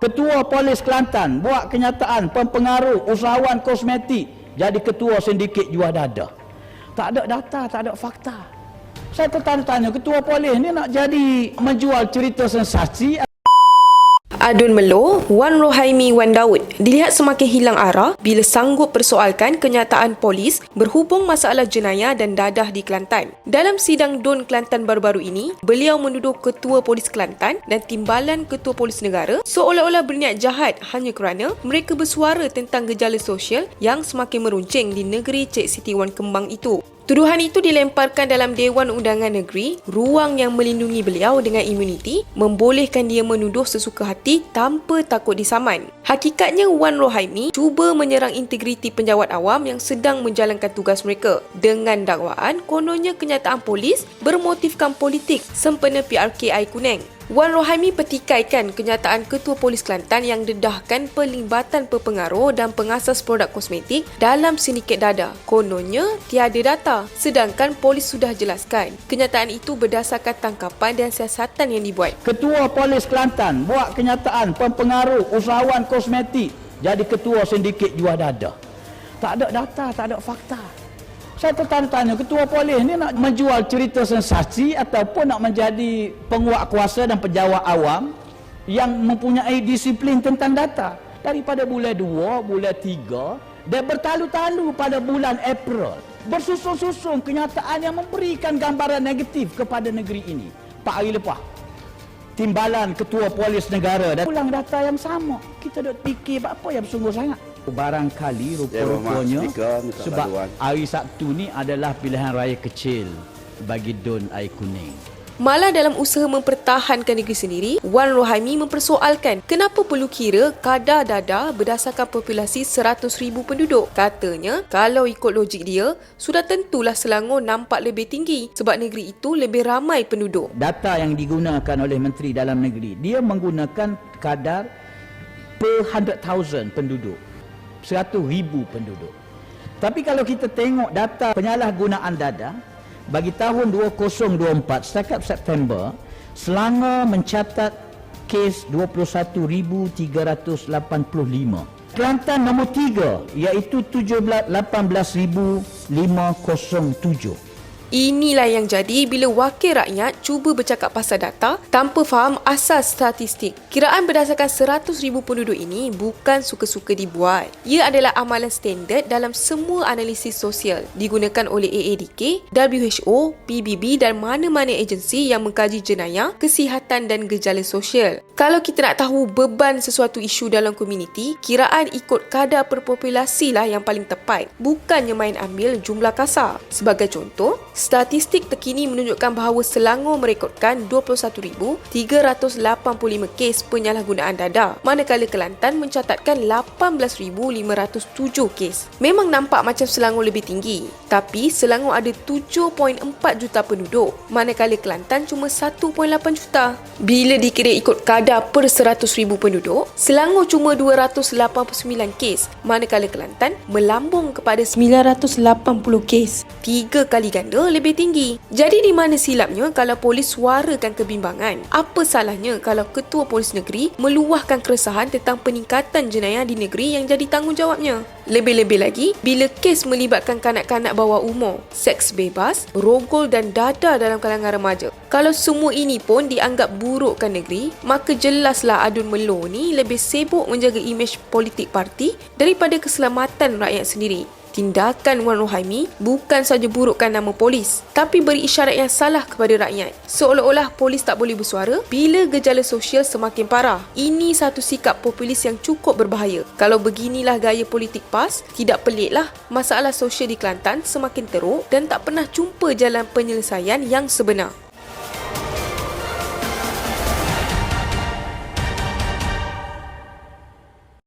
Ketua Polis Kelantan buat kenyataan pempengaruh usahawan kosmetik jadi ketua sindiket jual dada. Tak ada data, tak ada fakta. Saya tertanya-tanya ketua polis ni nak jadi menjual cerita sensasi Adun Melo, Wan Rohaimi Wan Daud dilihat semakin hilang arah bila sanggup persoalkan kenyataan polis berhubung masalah jenayah dan dadah di Kelantan. Dalam sidang DUN Kelantan baru-baru ini, beliau menuduh Ketua Polis Kelantan dan Timbalan Ketua Polis Negara seolah-olah berniat jahat hanya kerana mereka bersuara tentang gejala sosial yang semakin meruncing di negeri Cik Siti Wan Kembang itu. Tuduhan itu dilemparkan dalam Dewan Undangan Negeri, ruang yang melindungi beliau dengan imuniti, membolehkan dia menuduh sesuka hati tanpa takut disaman. Hakikatnya Wan Rohaimi cuba menyerang integriti penjawat awam yang sedang menjalankan tugas mereka dengan dakwaan kononnya kenyataan polis bermotifkan politik sempena PRKI Kuneng. Wan Rohaimi petikaikan kenyataan Ketua Polis Kelantan yang dedahkan pelibatan pepengaruh dan pengasas produk kosmetik dalam sindiket dada. Kononnya tiada data, sedangkan polis sudah jelaskan. Kenyataan itu berdasarkan tangkapan dan siasatan yang dibuat. Ketua Polis Kelantan buat kenyataan pempengaruh usahawan kosmetik jadi ketua sindiket jual dada. Tak ada data, tak ada fakta. Saya tertanya-tanya, ketua polis ni nak menjual cerita sensasi ataupun nak menjadi penguat kuasa dan pejabat awam yang mempunyai disiplin tentang data. Daripada bulan 2, bulan 3, dan bertalu-talu pada bulan April. Bersusun-susun kenyataan yang memberikan gambaran negatif kepada negeri ini. Pak hari lepas, timbalan ketua polis negara dan ulang data yang sama. Kita duk fikir apa yang sungguh sangat barangkali rupa-rupanya sebab hari Sabtu ni adalah pilihan raya kecil bagi Don Air Kuning. Malah dalam usaha mempertahankan negeri sendiri, Wan Rohaimi mempersoalkan kenapa perlu kira kadar dada berdasarkan populasi 100,000 penduduk. Katanya, kalau ikut logik dia, sudah tentulah Selangor nampak lebih tinggi sebab negeri itu lebih ramai penduduk. Data yang digunakan oleh Menteri Dalam Negeri, dia menggunakan kadar per 100,000 penduduk. 100 ribu penduduk. Tapi kalau kita tengok data penyalahgunaan dada, bagi tahun 2024 setakat September, Selangor mencatat kes 21,385. Kelantan nombor 3 iaitu 18,507. Inilah yang jadi bila wakil rakyat cuba bercakap pasal data tanpa faham asas statistik. Kiraan berdasarkan 100,000 penduduk ini bukan suka-suka dibuat. Ia adalah amalan standard dalam semua analisis sosial digunakan oleh AADK, WHO, PBB dan mana-mana agensi yang mengkaji jenayah, kesihatan dan gejala sosial. Kalau kita nak tahu beban sesuatu isu dalam komuniti, kiraan ikut kadar perpopulasi lah yang paling tepat. Bukannya main ambil jumlah kasar. Sebagai contoh, Statistik terkini menunjukkan bahawa Selangor merekodkan 21,385 kes penyalahgunaan dada, manakala Kelantan mencatatkan 18,507 kes. Memang nampak macam Selangor lebih tinggi, tapi Selangor ada 7.4 juta penduduk, manakala Kelantan cuma 1.8 juta. Bila dikira ikut kadar per 100,000 penduduk, Selangor cuma 289 kes, manakala Kelantan melambung kepada 980 kes. Tiga kali ganda lebih tinggi. Jadi di mana silapnya kalau polis suarakan kebimbangan? Apa salahnya kalau ketua polis negeri meluahkan keresahan tentang peningkatan jenayah di negeri yang jadi tanggungjawabnya? Lebih-lebih lagi, bila kes melibatkan kanak-kanak bawah umur, seks bebas, rogol dan dada dalam kalangan remaja. Kalau semua ini pun dianggap burukkan negeri, maka jelaslah Adun Melo ni lebih sibuk menjaga imej politik parti daripada keselamatan rakyat sendiri. Tindakan Wan Rohaimi bukan saja burukkan nama polis, tapi beri isyarat yang salah kepada rakyat. Seolah-olah polis tak boleh bersuara bila gejala sosial semakin parah. Ini satu sikap populis yang cukup berbahaya. Kalau beginilah gaya politik PAS, tidak peliklah masalah sosial di Kelantan semakin teruk dan tak pernah jumpa jalan penyelesaian yang sebenar.